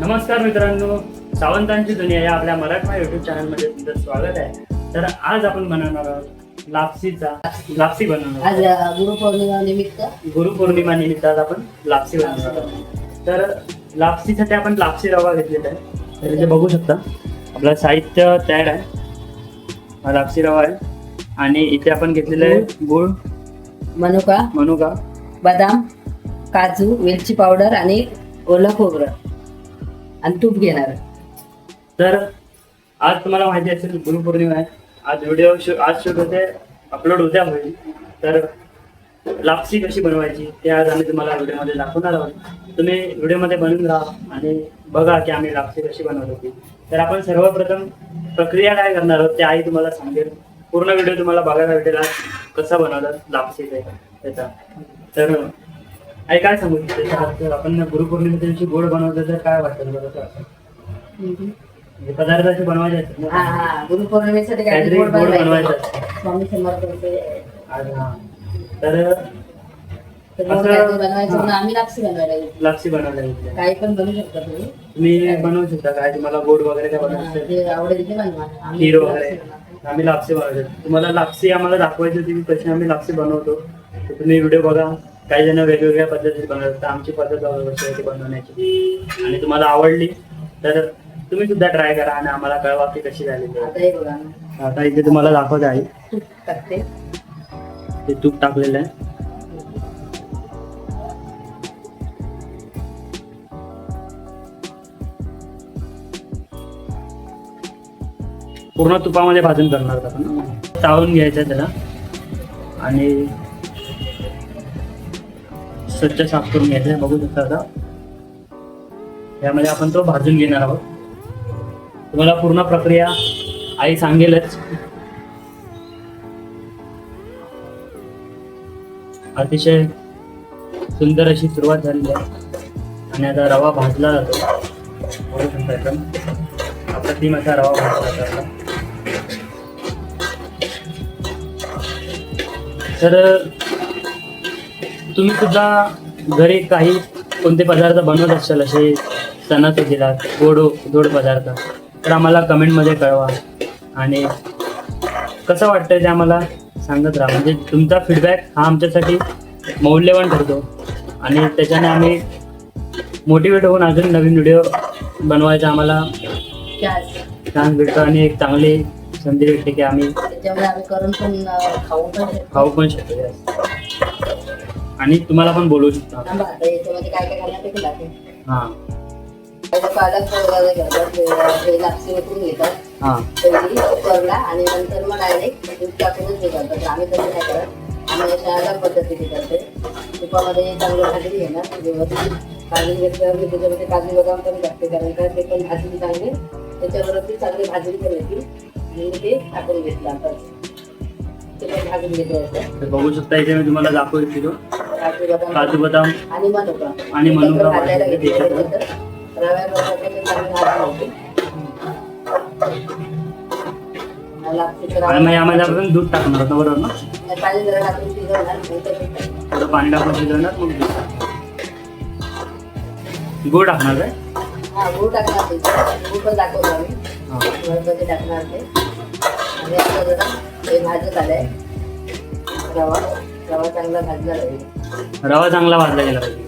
नमस्कार मित्रांनो सावंतांची दुनिया या आपल्या मराठा युट्यूब चॅनलमध्ये तुमचं स्वागत आहे. तर आज आपण बनवणार आहोत लापसीचा लापसी बनवणार आज गुरुपौर्णिमा निमित्त. गुरुपौर्णिमा निमित्त आज आपण लापसी बनवणार आहोत. तर लापसीसाठी आपण लापसी रवा घेतलेला आहे. तर इथे बघू शकता आपलं साहित्य तयार आहे. हा लापसी रवा आहे. आणि इथे आपण घेतलेलं आहे गुळ मनुका. मनुका. बदाम काजू वेलची पावडर आणि ओलं खोबरं. आणि तूप घेणार. तर आज तुम्हाला माहिती असेल गुरुपौर्णिमा आहे. आज व्हिडिओ आज शूट होते अपलोड उद्या होईल तर लापसी कशी बनवायची ते आज आम्ही तुम्हाला व्हिडिओमध्ये दाखवणार आहोत. तुम्ही व्हिडिओमध्ये बनवून राहा आणि बघा की आम्ही लापसी कशी बनवत होती. तर आपण सर्वप्रथम प्रक्रिया काय करणार आहोत ते आई तुम्हाला सांगेल. पूर्ण व्हिडिओ तुम्हाला बघायला भेटेल कसा बनवला लापसी त्याचा. तर आई काय सांगू त्याच्या आपण गुरुपौर्णिमेच्या दिवशी गोड बनवलं तर काय वाटतं वाटतं? म्हणजे पदार्थ असे बनवायचे? हा गुरुपौर्णिमेसाठी काहीतरी गोड बनवायचं. बनवायचं. तर बनवायचं लापसी बनवायला काही पण बनवू शकता तुम्ही. तुम्ही बनवू शकता काय? तुम्हाला गोड वगैरे काय बनवायचं आवडेल खीर वगैरे. बनवतो. आम्ही लापसी बनवतो. तुम्हाला लापसी आम्हाला दाखवायची होती कशी आम्ही लापसी बनवतो. तुम्ही व्हिडिओ बघा. काही जण वेगवेगळ्या पद्धतीत बनवतात. आमची पद्धत बघा कशी आहे ती बनवण्याची. आणि तुम्हाला आवडली तर तुम्ही सुद्धा ट्राय करा आणि आम्हाला कळवा की कशी झाली. आता इथे तुम्हाला दाखवत आहे ते तूप टाकलेलं आहे. पूर्ण तुपामध्ये भाजून करणार आपण? चावून घ्यायचं त्याला. आणि स्वच्छ साफ करून घ्यायचं आहे. बघू शकता आता. यामध्ये आपण तो भाजून घेणार आहोत. तुम्हाला पूर्ण प्रक्रिया आई सांगेलच. अतिशय सुंदर अशी सुरुवात झालेली आहे. आणि आता रवा भाजला जातो. बघू शकता एकदम अप्रतिम असा रवा भाजला जातो तर तुम्ही सुद्धा घरी काही कोणते पदार्थ बनवत असाल असे सणासुदीला गोड गोड पदार्थ तर आम्हाला कमेंटमध्ये कळवा. आणि कसं वाटतं ते आम्हाला सांगत राहा. म्हणजे तुमचा फीडबॅक हा आमच्यासाठी मौल्यवान ठरतो. आणि त्याच्याने आम्ही मोटिवेट होऊन अजून नवीन व्हिडिओ बनवायचा आम्हाला चान्स भेटतो आणि एक चांगली संधी भेटते की आम्ही त्याच्यामुळे आम्ही करून पण अ, खाऊ पण शकतो. खाऊ पण शकतो. आणि तुम्हाला पण बोलवू शकतो थांबा, आता याच्यामध्ये काय काय घालणार ते. हां. पहिलं पालक वगैरे घालतात, ते- ते लापसी वतून घेतात. हां. पहिली कुकरला आणि नंतर मग डायरेक्ट दूध टाकूनच हे करतात आम्ही तसं नाही करत. आम्ही अशा अलग पद्धतीने करते. तुपामध्ये चांगलं भाजून घेणार व्यवस्थित भाजून घेतल्यावर मी त्याच्यामध्ये काजू बदाम पण टाकते. कारण का ते पण भाजून चांगले त्याच्यावरती चांगले भाजून पण येतील आणि ते टाकून घेतलं ते पण भाजून घेतलं होतं. तर बघू शकता इथे मी तुम्हाला दाखवू इच्छितो काजू बदाम आणि मनुका आणि यामध्ये आपण दूध टाकणार होतं बरोबर ना. थोडं पाणी टाकून शिजवणार मग दूध गोड टाकणार काय? हा गूळ टाकणार ते. गूळ पण दाखवतो आम्ही. हां. टाकणार ते. आणि भाजत आलंय. रवा. रवा चांगला भाजला रवा चांगला भाजला गेला पाहिजे.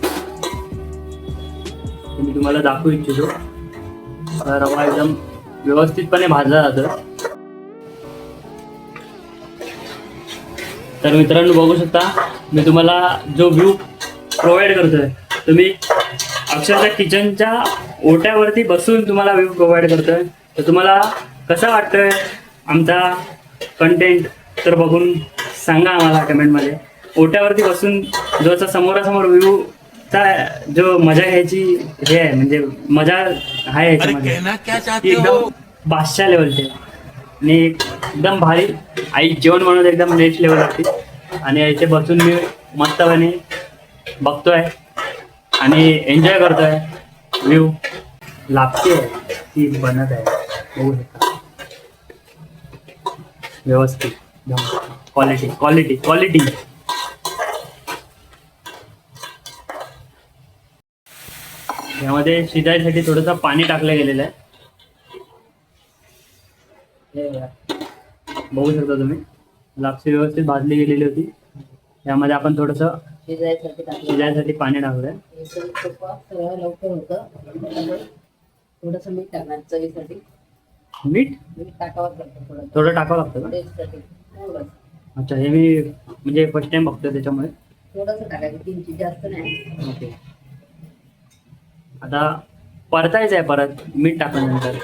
मी तुम्हाला दाखवू इच्छितो. रवा एकदम व्यवस्थितपणे भाजला जातो तर मित्रांनो बघू शकता मी तुम्हाला जो व्ह्यू प्रोव्हाइड करतोय तुम्ही अक्षरशः किचनच्या ओट्यावरती बसून तुम्हाला व्ह्यू प्रोव्हाइड करतोय. तर तुम्हाला कसा वाटतोय आमचा कंटेंट तर बघून सांगा आम्हाला कमेंटमध्ये ओट्यावरती बसून जो असा समोरासमोर व्ह्यूचा जो मजा घ्यायची हे आहे. म्हणजे मजा आहे याच्यामध्ये. चाहते हो? एकदम बादशाह लेवलचे आणि एकदम भारी. आई जेवण बनवत एकदम नेक्स्ट लेवलवरती आणि इथे बसून मी मस्तपणे बघतोय. आणि एन्जॉय करतोय. व्ह्यू लागते. ती बनत आहे. बघू शकता. व्यवस्थित. क्वालिटी क्वालिटी क्वालिटी यामध्ये शिजायसाठी थोडंसं पाणी टाकलं गेलेलं आहे. हे बघा. शकता तुम्ही. लापसी व्यवस्थित भाजली गेलेली होती. यामध्ये आपण थोडंसं शिजायसाठी पाणी टाकलंय लवकर होतं. थोडंसं मीठ टाकणार चवीसाठी. मीठ? मीठ टाकावंच लागतं थोडं. टाकावं लागतं का? अच्छा हे मी म्हणजे फर्स्ट टाइम बघतोय त्याच्यामुळे. थोडंसं टाकायचं. किंचित जास्त नाही. ओके. आता परतायचं आहे परत मीठ टाकल्यानंतर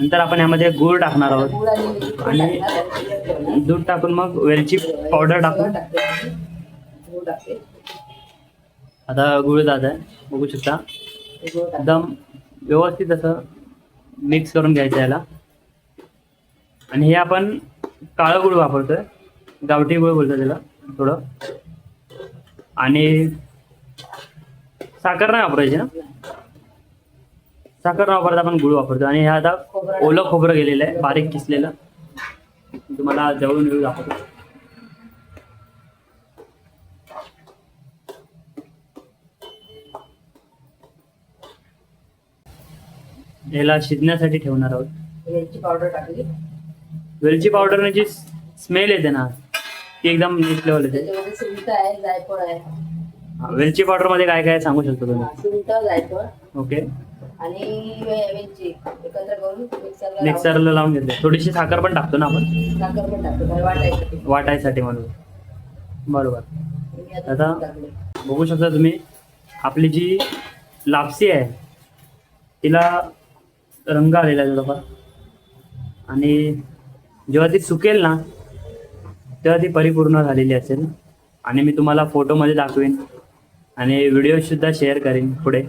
नंतर. आपण यामध्ये गूळ टाकणार आहोत. आणि दूध टाकून मग वेलची पावडर टाकून. गूळ आता गुळ जात आहे बघू शकता. एकदम व्यवस्थित असं मिक्स करून घ्यायचं याला. आणि हे आपण काळं गुळ वापरतोय. गावठी गुळ बोलतो त्याला थोडं. आणि साखर नाही वापरायची ना? साखर न वापरता आपण गुळ वापरतो. आणि हे आता ओलं खोबरं गेलेलं आहे बारीक किसलेलं. तुम्हाला जवळून येऊ दाखवतो. याला शिजण्यासाठी ठेवणार आहोत. वेलची पावडर टाकली. वेलची पावडरने जी स्मेल येते ना. ती एकदम नेक्स्ट लेवल येते. त्याच्यामध्ये सुंठ आहे जायफळ आहे. हा, वेलची पावडरमध्ये काय काय सांगू शकतो तुम्ही? सुंठ जायफळ. ओके. आणि वेलची एकत्र करून मिक्सरला मिक्सरला लावून घेतले. थोडीशी साखर पण टाकतो ना आपण? साखर पण टाकतो वाटायसाठी. वाटायसाठी म्हणून. बरोबर. मी आता आता- दूध टाकले. बघू शकता तुम्ही आपली जी लापसी आहे तिला रंग आलेला आहे थोडाफार. आणि जेव्हा ती सुकेल ना तेव्हा ती परिपूर्ण झालेली असेल. आणि मी तुम्हाला फोटोमध्ये दाखवेन आणि व्हिडिओ सुद्धा शेअर करेन पुढे.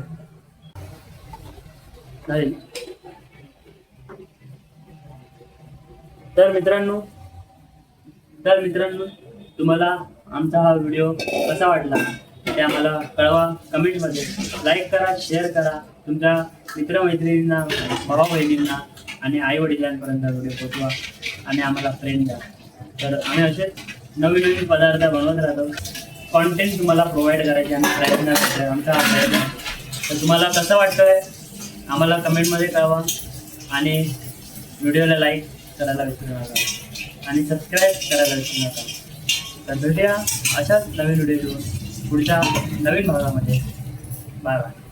चालेल तर मित्रांनो तर मित्रांनो तुम्हाला आमचा हा व्हिडिओ कसा वाटला? ते आम्हाला कळवा कमेंटमध्ये लाईक करा शेअर करा तुमच्या मित्रमैत्रिणींना भावा बहिणींना आणि आई वडिलांपर्यंत व्हिडिओ पोचवा आणि आम्हाला फ्रेंड द्या. तर आम्ही असे नवीन नवीन पदार्थ बनवत राहतो. कॉन्टेंट तुम्हाला प्रोव्हाइड करायचे आम्ही प्रयत्न करतोय. आमचा हा प्रयत्न. तर तुम्हाला कसं वाटतंय? आम्हाला कमेंटमध्ये कळवा आणि व्हिडिओला लाईक करायला विसरू नका. आणि सबस्क्राईब करायला विसरू नका. तर भेटूया अशाच नवीन व्हिडिओ घेऊन पुढच्या नवीन भागामध्ये. Bye bye.